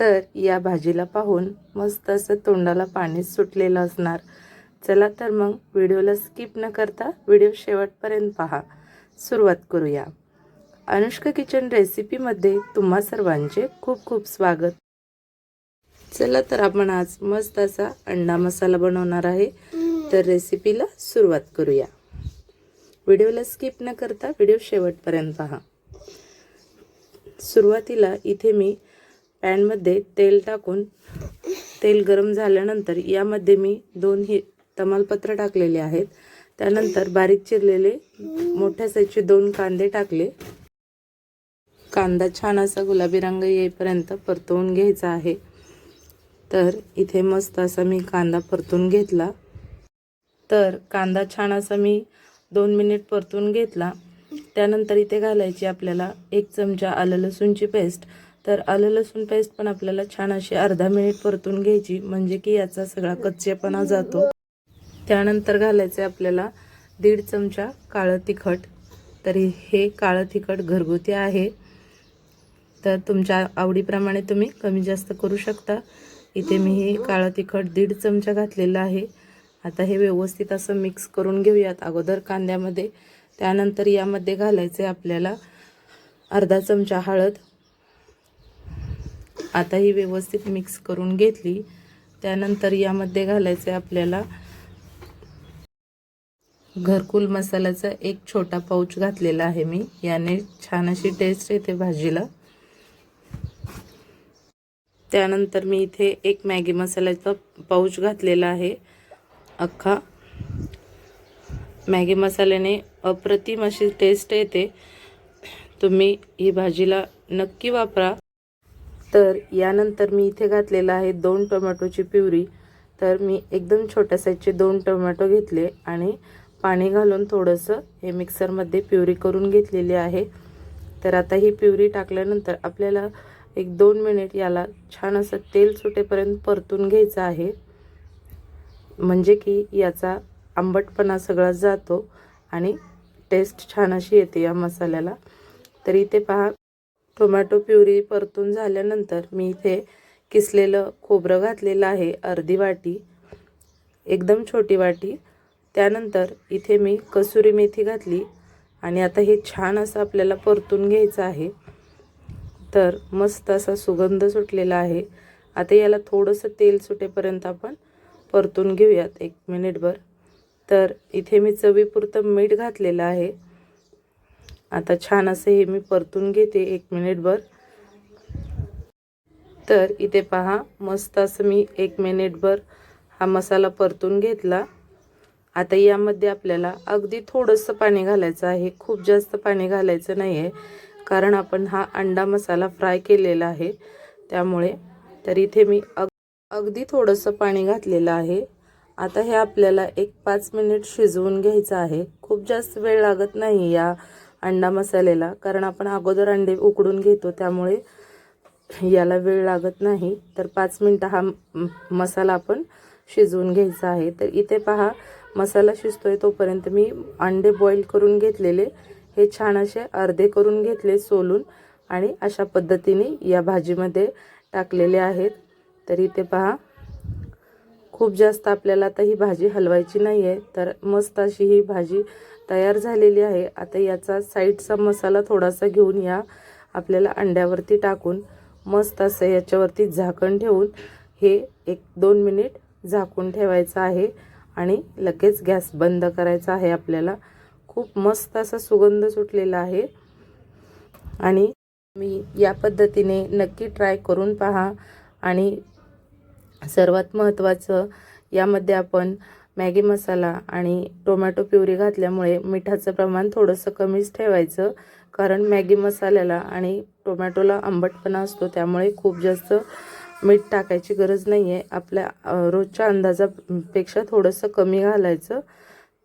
तर या भाजीला पाहून मस्त असं तोंडाला पाणी सुटलेलं असणार. चला तर मग व्हिडिओला स्किप न करता व्हिडिओ शेवटपर्यंत पहा. सुरुवात करूया. अनुष्का किचन रेसिपीमध्ये तुम्हा सर्वांचे खूप खूप स्वागत. चला तर आपण आज मस्त असा अंडा मसाला बनवणार आहे. तर रेसिपीला सुरुवात करूया. व्हिडिओला स्किप न करता व्हिडिओ शेवटपर्यंत पहा. सुरुवातीला इथे मी पॅनमध्ये तेल टाकून तेल गरम झाल्यानंतर यामध्ये मी दोन हि तमालपत्र टाकलेले आहेत. त्यानंतर बारीक चिरलेले मोठ्या साईजचे दोन कांदे टाकले. कांदा छान असा गुलाबी रंग येईपर्यंत परतवून घ्यायचा आहे. तर इथे मस्त असा मी कांदा परतून घेतला. तर कांदा छान असा मी दोन मिनिट परतून घेतला. त्यानंतर इथे घालायची आपल्याला एक चमचा आलं लसूणची पेस्ट तर आलं लसूण पेस्ट पण आपल्याला छान अशी अर्धा मिनिट परतून घ्यायची. म्हणजे की याचा सगळा कच्चेपणा जातो. त्यानंतर घालायचे आपल्याला दीड चमचा काळं तिखट. तरी हे काळं तिखट घरगुती आहे. तर तुमच्या आवडीप्रमाणे तुम्ही कमी जास्त करू शकता. इथे मी हे काळं तिखट दीड चमचा घातलेलं आहे. आता हे व्यवस्थित असं मिक्स करून घेऊयात अगोदर कांद्यामध्ये. त्यानंतर यामध्ये घालायचे आपल्याला अर्धा चमचा हळद. आता ही व्यवस्थित मिक्स करून घेतली. त्यानंतर यामध्ये घालायचे आपल्याला घरकुल मसाल्याचा एक छोटा पाऊच घातलेला आहे मी. याने छान अशी टेस्ट येते भाजीला. त्यानंतर मी इथे एक मॅगी मसाल्याचा पाऊच घातलेला आहे. अख्खा. मॅगी मसाल्याने अप्रतिम अशी टेस्ट येते. तुम्ही ही भाजीला नक्की वापरा. तर यानंतर मी इथे घातलेलं आहे दोन टोमॅटोची प्युरी. तर मी एकदम छोट्या साईजचे दोन टोमॅटो घेतले आणि पाणी घालून थोडंसं हे मिक्सरमध्ये प्युरी करून घेतलेली आहे. तर आता ही प्युरी टाकल्यानंतर आपल्याला एक दोन मिनिट याला छान असं तेल सुटेपर्यंत परतून घ्यायचं आहे. म्हणजे की याचा आंबटपणा सगळा जातो आणि टेस्ट छान अशी येते या मसाल्याला. तर इथे पहा टोमॅटो प्युरी परतून झाल्यानंतर मी इथे किसलेलं खोबरं घातलेलं आहे अर्धी वाटी एकदम छोटी वाटी. त्यानंतर इथे मी कसुरी मेथी घातली आणि आता हे छान असं आपल्याला परतून घ्यायचं आहे. तर मस्त असा सुगंध सुटलेला आहे. आता याला थोडंसं तेल सुटेपर्यंत आपण परतून घेऊयात एक मिनिटभर. तर इथे मी चवीपुरतं मीठ घातलेलं आहे. आता छान असं हे मी परतून घेते एक मिनिटभर. तर इथे पहा मस्त असं मी एक मिनिटभर हा मसाला परतून घेतला. आता यामध्ये आपल्याला अगदी थोडंसं पाणी घालायचं आहे. खूप जास्त पाणी घालायचं नाही आहे कारण आपण हा अंडा मसाला फ्राय केलेला आहे. त्यामुळे तर इथे मी अग अगदी थोडंसं पाणी घातलेलं आहे. आता हे आपल्याला एक पाच मिनिट शिजवून घ्यायचं आहे. खूप जास्त वेळ लागत नाही या अंडा मसाल्याला कारण आपण अगोदर अंडे उकडून घेतो त्यामुळे याला वेळ लागत नाही. तर पाच मिनटं हा मसाला आपण शिजवून घ्यायचा आहे. तर इथे पहा मसाला शिजतोय तोपर्यंत मी अंडे बॉईल करून घेतलेले. हे छान असे अर्धे करून घेतले सोलून आणि अशा पद्धतीने या भाजीमध्ये टाकलेले आहेत. तर इथे पहा खूप जास्त आपल्याला आता ही भाजी हलवायची नाही आहे तर मस्त अशी ही भाजी तयार झालेली आहे. आता याचा साईडचा मसाला थोडासा घेऊन या. आपल्याला अंड्यावरती टाकून मस्त असं याच्यावरती झाकण ठेवून हे एक दोन मिनिट झाकून ठेवायचं आहे आणि लगेच गॅस बंद करायचा आहे आपल्याला. खूप मस्त असा सुगंध सुटलेला आहे. आणि मी या पद्धतीने नक्की ट्राय करून पहा आणि सर्वात महत्त्वाचं यामध्ये आपण मॅगी मसाला आणि टोमॅटो प्युरी घातल्यामुळे मिठाचं प्रमाण थोडंसं कमीच ठेवायचं. कारण मॅगी मसाल्याला आणि टोमॅटोला आंबटपणा असतो त्यामुळे खूप जास्त मीठ टाकायची गरज नाही आहे आपल्या रोजच्या अंदाजापेक्षा थोडंसं कमी घालायचं.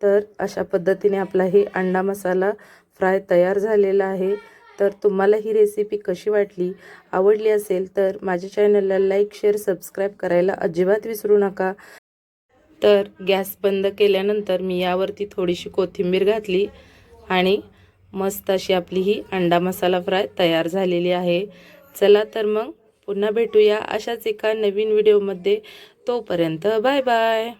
तर अशा पद्धतीने आपला हे अंडा मसाला फ्राय तयार झालेला आहे. तर तुम्हाला ही रेसिपी कशी वाटली आवडली असेल तर माझ्या चॅनलला लाईक शेअर सबस्क्राईब करायला अजिबात विसरू नका. तर गॅस बंद केल्यानंतर मी यावरती थोडीशी कोथिंबीर घातली आणि मस्त अशी आपली ही अंडा मसाला फ्राय तयार झालेली आहे. चला तर मग पुन्हा भेटूया अशाच एका नवीन व्हिडिओमध्ये तोपर्यंत बाय बाय